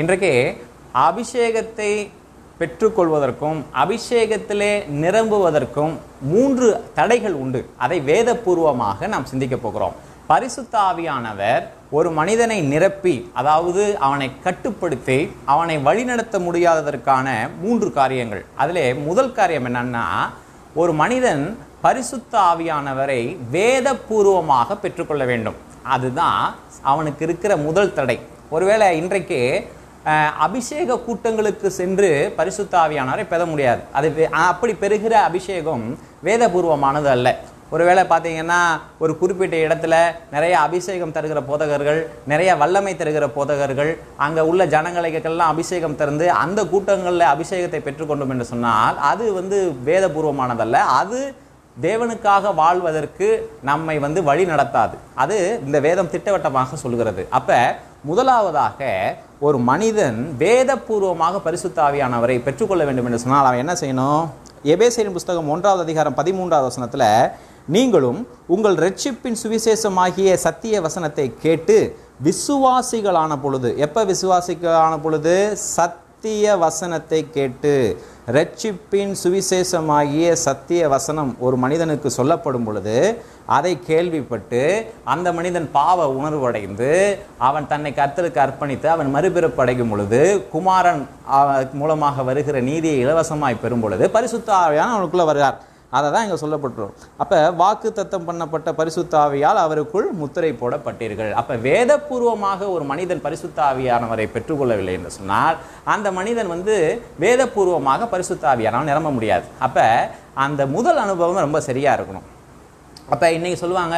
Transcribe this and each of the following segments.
இன்றைக்கு அபிஷேகத்தை பெற்றுக்கொள்வதற்கும் அபிஷேகத்திலே நிரம்புவதற்கும் மூன்று தடைகள் உண்டு. அதை வேதபூர்வமாக நாம் சிந்திக்கப் போகிறோம். பரிசுத்த ஆவியானவர் ஒரு மனிதனை நிரப்பி அதாவது அவனை கட்டுப்படுத்தி அவனை வழிநடத்த முடியாததற்கான மூன்று காரியங்கள். அதிலே முதல் காரியம் என்னன்னா ஒரு மனிதன் பரிசுத்த ஆவியானவரை வேதபூர்வமாக பெற்றுக்கொள்ள வேண்டும். அதுதான் அவனுக்கு இருக்கிற முதல் தடை. ஒருவேளை இன்றைக்கு அபிஷேக கூட்டங்களுக்கு சென்று பரிசுத்தாவியானவரை பெற முடியாது. அது அப்படி பெறுகிற அபிஷேகம் வேதபூர்வமானது அல்ல. ஒருவேளை பார்த்தீங்கன்னா ஒரு குறிப்பிட்ட இடத்துல நிறைய அபிஷேகம் தருகிற போதகர்கள் நிறைய வல்லமை தருகிற போதகர்கள் அங்கே உள்ள ஜனங்களுக்கெல்லாம் அபிஷேகம் திறந்து அந்த கூட்டங்களில் அபிஷேகத்தை பெற்றுக்கொண்டோம் என்று சொன்னால் அது வந்து வேதபூர்வமானதல்ல. அது தேவனுக்காக வாழ்வதற்கு நம்மை வந்து வழி நடத்தாது. அது இந்த வேதம் திட்டவட்டமாக சொல்கிறது. அப்போ முதலாவதாக ஒரு மனிதன் வேதபூர்வமாக பரிசுத்தாவியானவரை பெற்றுக்கொள்ள வேண்டும் என்று சொன்னால் அவன் என்ன செய்யணும்? எபேசியரின் புஸ்தகம் ஒன்றாவது அதிகாரம் பதிமூன்றாவது வசனத்தில் நீங்களும் உங்கள் ரட்சிப்பின் சுவிசேஷமாகிய சத்திய வசனத்தை கேட்டு விசுவாசிகளான பொழுது எப்போ விசுவாசிகளான பொழுது? சத்திய வசனத்தை கேட்டு. ரட்சிப்பின் சுவிசேஷமாகிய சத்திய வசனம் ஒரு மனிதனுக்கு சொல்லப்படும் பொழுது அதை கேள்விப்பட்டு அந்த மனிதன் பாவ உணர்வடைந்து அவன் தன்னை கர்த்தருக்கு அர்ப்பணித்து அவன் மறுபிறப்பு அடையும் பொழுது குமாரன் மூலமாக வருகிற நீதியை இலவசமாய் பெறும் பொழுது பரிசுத்த அவனுக்குள்ளே அவனுக்குள்ள வருகிறார். அதை தான் இங்கே சொல்லப்பட்டுரும். அப்போ வாக்கு தத்தம் பண்ணப்பட்ட பரிசுத்தாவியால் அவருக்குள் முத்திரை போடப்பட்டீர்கள். அப்போ வேதபூர்வமாக ஒரு மனிதன் பரிசுத்தாவியானவரை பெற்றுக்கொள்ளவில்லை என்று சொன்னால் அந்த மனிதன் வந்து வேதபூர்வமாக பரிசுத்தாவியானால் நிரம்ப முடியாது. அப்போ அந்த முதல் அனுபவம் ரொம்ப சரியாக இருக்கணும். அப்போ இன்னைக்கு சொல்லுவாங்க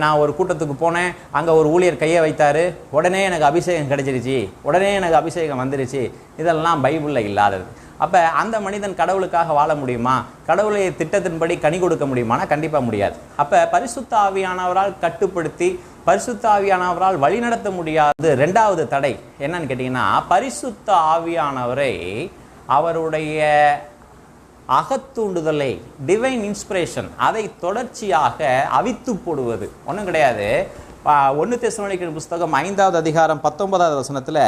நான் ஒரு கூட்டத்துக்கு போனேன் அங்கே ஒரு ஊழியர் கையை வைத்தார் உடனே எனக்கு அபிஷேகம் கிடைச்சிருச்சு உடனே எனக்கு அபிஷேகம் வந்துருச்சு இதெல்லாம் பைபிளில் இல்லாதது. அப்போ அந்த மனிதன் கடவுளுக்காக வாழ முடியுமா? கடவுளை திட்டத்தின்படி கனி கொடுக்க முடியுமானா கண்டிப்பாக முடியாது. அப்போ பரிசுத்த ஆவியானவரால் கட்டுப்படுத்தி பரிசுத்த ஆவியானவரால் வழிநடத்த முடியாது. ரெண்டாவது தடை என்னன்னு கேட்டிங்கன்னா பரிசுத்த ஆவியானவரை அவருடைய அகத்தூண்டுதலை டிவைன் இன்ஸ்பிரேஷன் அதை தொடர்ச்சியாக அவித்து போடுவது. ஒன்றும் கிடையாது. ஒன்று தெசலோனிக்கிற புஸ்தகம் ஐந்தாவது அதிகாரம் பத்தொன்பதாவது வசனத்தில்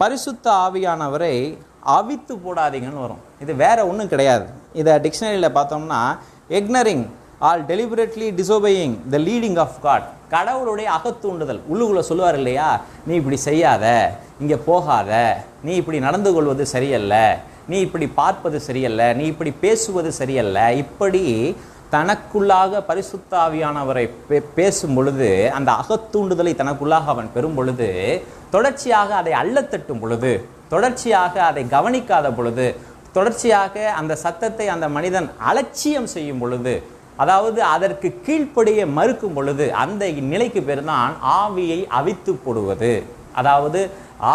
பரிசுத்த ஆவியானவரை அவித்து போடாதீங்கன்னு வரும். இது வேற ஒன்றும் கிடையாது. இதை டிக்ஷனரியில் பார்த்தோம்னா ignoring all deliberately disobeying the leading of God கடவுளுடைய அகத்தூண்டுதல். உள்ளுக்குள்ளே சொல்லுவார் இல்லையா? நீ இப்படி செய்யாத இங்கே போகாத நீ இப்படி நடந்து கொள்வது சரியல்ல நீ இப்படி பார்ப்பது சரியல்ல நீ இப்படி பேசுவது சரியல்ல. இப்படி தனக்குள்ளாக பரிசுத்தாவியானவரை பே- பேசும் பொழுது அந்த அகத்தூண்டுதலை தனக்குள்ளாக அவன் பெறும் பொழுது தொடர்ச்சியாக அதை அள்ளத்தட்டும் பொழுது தொடர்ச்சியாக அதை கவனிக்காத பொழுது தொடர்ச்சியாக அந்த சத்தத்தை அந்த மனிதன் அலட்சியம் செய்யும் பொழுது அதாவது அதற்கு கீழ்ப்படிய மறுக்கும் பொழுது அந்த நிலைக்கு பேர் தான் ஆவியை அவித்து போடுவது. அதாவது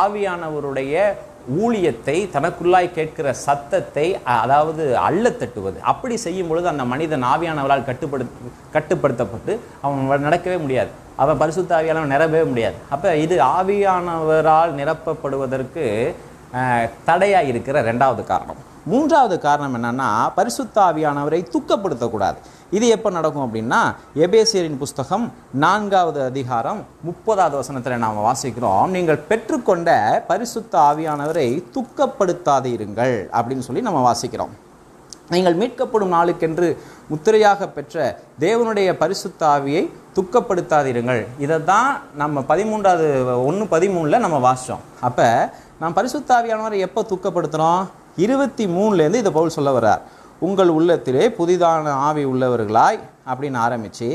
ஆவியானவருடைய ஊழியத்தை தனக்குள்ளாய் கேட்கிற சத்தத்தை அதாவது அள்ள தட்டுவது. அப்படி செய்யும் பொழுது அந்த மனிதன் ஆவியானவரால் கட்டுப்படு கட்டுப்படுத்தப்பட்டு அவன் நடக்கவே முடியாது. அவன் பரிசுத்த ஆவியானவன் நிரப்பவே முடியாது. அப்போ இது ஆவியானவரால் நிரப்பப்படுவதற்கு தடையாக இருக்கிற ரெண்டாவது காரணம். மூன்றாவது காரணம் என்னன்னா பரிசுத்த ஆவியானவரை துக்கப்படுத்தக்கூடாது. இது எப்போ நடக்கும் அப்படின்னா எபேசியரின் புஸ்தகம் நான்காவது அதிகாரம் முப்பதாவது வசனத்தில் நாம் வாசிக்கிறோம். நீங்கள் பெற்றுக்கொண்ட பரிசுத்த ஆவியானவரை துக்கப்படுத்தாதீருங்கள் அப்படின்னு சொல்லி நம்ம வாசிக்கிறோம். நீங்கள் மீட்கப்படும் நாளுக்கென்று முத்திரையாக பெற்ற தேவனுடைய பரிசுத்த ஆவியை துக்கப்படுத்தாதிருங்கள் இதை தான் நம்ம பதிமூன்றாவது ஒன்று பதிமூணில் நம்ம வாசித்தோம் அப்போ நாம் பரிசுத்த ஆவியானவரை எப்போ துக்கப்படுத்துகிறோம் இருபத்தி மூணுலேருந்து இதை பவுல் சொல்ல வர்றார். உங்கள் உள்ளத்திலே புதிதான ஆவி உள்ளவர்களாய் அப்படின்னு ஆரம்பித்து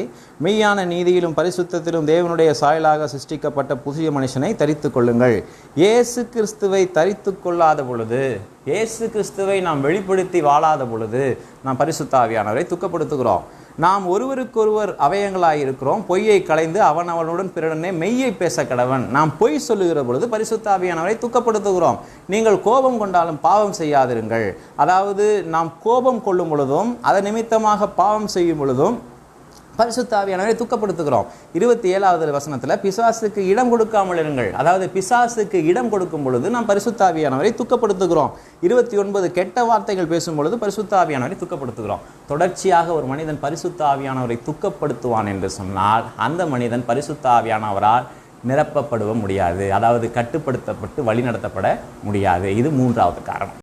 மெய்யான நீதியிலும் பரிசுத்தத்திலும் தேவனுடைய சாயலாக சிருஷ்டிக்கப்பட்ட புதிய மனுஷனை தரித்து கொள்ளுங்கள். இயேசு கிறிஸ்துவை தரித்து கொள்ளாத பொழுது இயேசு கிறிஸ்துவை நாம் வெளிப்படுத்தி வாழாத பொழுது நாம் பரிசுத்த ஆவியானவரை துக்கப்படுத்துகிறோம். நாம் ஒருவருக்கொருவர் அவயங்களாயிருக்கிறோம். பொய்யை களைந்து அவன் அவனுடன் பிறனே மெய்யை பேச கடவன். நாம் பொய் சொல்லுகிற பொழுது பரிசுத்தாவியானவரை துக்கப்படுத்துகிறோம். நீங்கள் கோபம் கொண்டாலும் பாவம் செய்யாதிருங்கள். அதாவது நாம் கோபம் கொள்ளும் பொழுதும் அதன் நிமித்தமாக பாவம் செய்யும் பொழுதும் பரிசுத்தாவியானவரை துக்கப்படுத்துகிறோம். இருபத்தி ஏழாவது வசனத்தில் பிசாசுக்கு இடம் கொடுக்காமல் இருங்கள். அதாவது பிசாசுக்கு இடம் கொடுக்கும் பொழுது நாம் பரிசுத்தாவியானவரை துக்கப்படுத்துகிறோம். இருபத்தி ஒன்பது கெட்ட வார்த்தைகள் பேசும் பொழுது பரிசுத்தாவியானவரை துக்கப்படுத்துகிறோம். தொடர்ச்சியாக ஒரு மனிதன் பரிசுத்தாவியானவரை துக்கப்படுத்துவான் என்று சொன்னால் அந்த மனிதன் பரிசுத்தாவியானவரால் நிரப்பப்படுவ முடியாது. அதாவது கட்டுப்படுத்தப்பட்டு வழிநடத்தப்பட முடியாது. இது மூன்றாவது காரணம்.